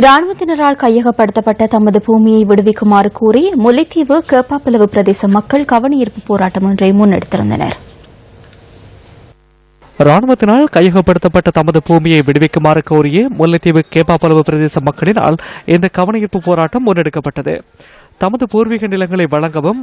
இராணுவத்தினரால் கையகப்படுத்தப்பட்ட தமது பூமியை விடுவிக்குமாறு கூறி முல்லைத்தீவு கேப்பாப்பிலவு பிரதேச மக்கள் கவனஈர்ப்பு போராட்டம் ஒன்றை முன்னெடுத்திருந்தனர். ராணுவத்தினால் கையகப்படுத்தப்பட்ட தமது பூமியை விடுவிக்குமாறு கோரிய முல்லைத்தீவு கேப்பாப்பளவு பிரதேச மக்களினால் இந்த கவனஈர்ப்பு போராட்டம் முன்னெடுக்கப்பட்டது. தமது பூர்வீக நிலங்களை வழங்கவும்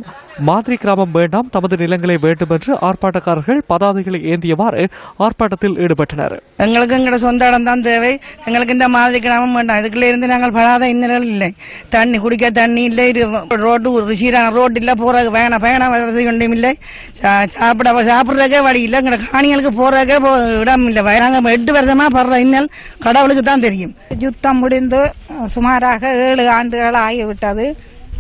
மாதிரி கிராமம் வேண்டாம் தமது நிலங்களை வேண்டும் என்று ஆர்ப்பாட்டக்காரர்கள் பதாதைகளை ஏந்தியவாறு ஆர்ப்பாட்டத்தில் ஈடுபட்டனர். எங்களுக்கு எங்களோட சொந்த இடம் தான் தேவை. எங்களுக்கு இந்த மாதிரி கிராமம் வேண்டாம். இதுக்குள்ள இருந்து நாங்கள் படாத இன்னல்கள் இல்லை. தண்ணி குடிக்க தண்ணி இல்லை. ஒரு சீரான ரோடு இல்லை. போறது வேணாம் வேணாம் வசதி ஒன்றும் இல்லை. சாப்பிட சாப்பிட்றதுக்கே வழி இல்லை. எங்களோட காணிகளுக்கு போறதுக்கே இடம் இல்லை. நாங்கள் எட்டு வருஷமா படுற இன்னல் கடவுளுக்கு தான் தெரியும். யுத்தம் முடிந்து சுமாராக ஏழு ஆண்டுகள் ஆகிவிட்டது.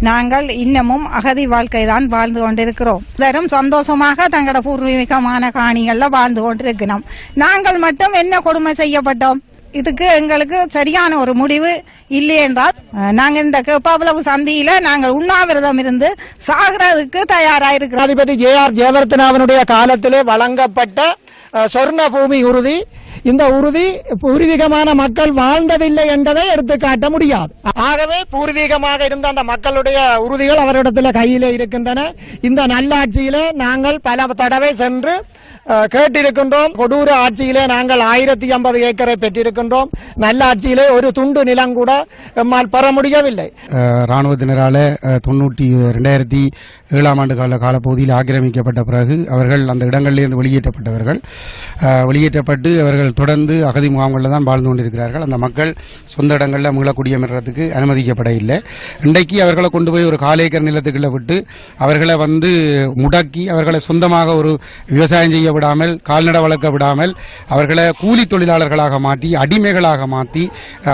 நாங்கள் இன்னமும் அகதி வாழ்க்கை தான் வாழ்ந்து கொண்டிருக்கிறோம். வெறும் சந்தோஷமாக தங்களோட பூர்வீகமான காணிகள்ல வாழ்ந்து கொண்டிருக்கிறோம். நாங்கள் மட்டும் என்ன கொடுமை செய்யப்பட்டோம்? இதுக்கு எங்களுக்கு சரியான ஒரு முடிவு இல்லை என்றால் நாங்கள் இந்த கேப்பாபுலவு சந்தியில நாங்கள் உண்ணாவிரதம் இருந்து சாகிறதுக்கு தயாரா இருக்கிறோம் ஜனாதிபதி ஜே ஆர் ஜெயவர்த்தனாவினுடைய காலத்திலே வழங்கப்பட்ட சொர்ண பூமி உறுதி இந்த உறுதி பூர்வீகமான மக்கள் வாழ்ந்ததில்லை என்பதை எடுத்து காட்ட முடியாது. ஆகவே பூர்வீகமாக இருந்த அந்த மக்களுடைய உறுதிகள் அவரிடத்தில் கையிலே இருக்கின்றன. இந்த நல்லாட்சியிலே நாங்கள் பல தடவை சென்று கேட்டிருக்கின்றோம். கொடூர ஆட்சியிலே நாங்கள் ஆயிரத்தி ஐம்பது ஏக்கரை பெற்றிருக்கின்றோம். நல்லாட்சியிலே ஒரு துண்டு நிலம் கூட எம்மால் பெற முடியவில்லை. அஹ், ராணுவத்தினரால தொண்ணூற்றி ரெண்டாயிரத்தி ஏழாம் ஆண்டு கால காலப்பகுதியில் ஆக்கிரமிக்கப்பட்ட பிறகு அவர்கள் அந்த இடங்களிலிருந்து வெளியேற்றப்பட்டவர்கள். வெளியேற்றப்பட்டு அவர்கள் தொடர்ந்து அகதி முகாம்களில் தான் வாழ்ந்து கொண்டிருக்கிறார்கள். அந்த மக்கள் சொந்த இடங்களில் மீளக்குடியமர்றதுக்கு அனுமதிக்கப்பட இல்லை. இன்றைக்கு அவர்களை கொண்டு போய் ஒரு காலேக்கர் நிலத்துக்குள்ள விட்டு அவர்களை வந்து முடக்கி அவர்களை சொந்தமாக ஒரு விவசாயம் செய்ய விடாமல் கால்நடை வளர்க்க விடாமல் அவர்களை கூலி தொழிலாளர்களாக மாற்றி அடிமைகளாக மாற்றி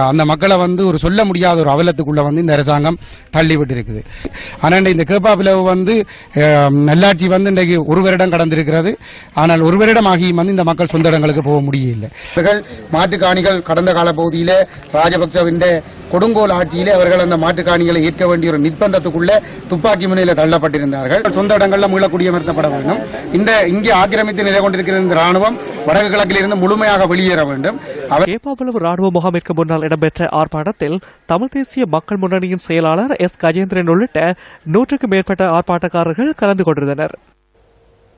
அந்த மக்களை வந்து ஒரு சொல்ல முடியாத ஒரு அவலத்துக்குள்ள வந்து இந்த அரசாங்கம் தள்ளிவிட்டிருக்குது ஆனால் இந்த கேப்பாப்பிலவு வந்து நல்லாட்சி வந்து இன்றைக்கு ஒரு வருடம் கடந்திருக்கிறது. ஆனால் ஒரு வருடம் ஆகியும் வந்து இந்த மக்கள் சொந்த இடங்களுக்கு போக முடியல. முடியவில்லை மாட்டுக்காணிகள் கடந்த கால பகுதியில ராஜபக்சவின் கொடுங்கோல் ஆட்சியிலே அவர்கள் அந்த மாட்டுக்காணிகளை ஏற்க வேண்டிய ஒரு நிர்பந்தத்துக்குள்ள துப்பாக்கி முனையில் தள்ளப்பட்டிருந்தார்கள். சொந்த இடங்களில் மீளக்குடியமர்த்தப்பட வேண்டும். இந்த இங்கே ஆக்கிரமித்து நிலை கொண்டிருக்கிற இந்த ராணுவம் வடக்கு கிழக்கில் இருந்து முழுமையாக வெளியேற வேண்டும். அவர் ராணுவ முகாமிற்கு முன்னால் இடம்பெற்ற ஆர்ப்பாட்டத்தில் தமிழ் தேசிய மக்கள் முன்னணியின் செயலாளர் எஸ் கஜேந்திரன் உள்ளிட்ட நூற்றுக்கும் மேற்பட்ட ஆர்ப்பாட்டக்காரர்கள் கலந்து கொண்டிருந்தனர்.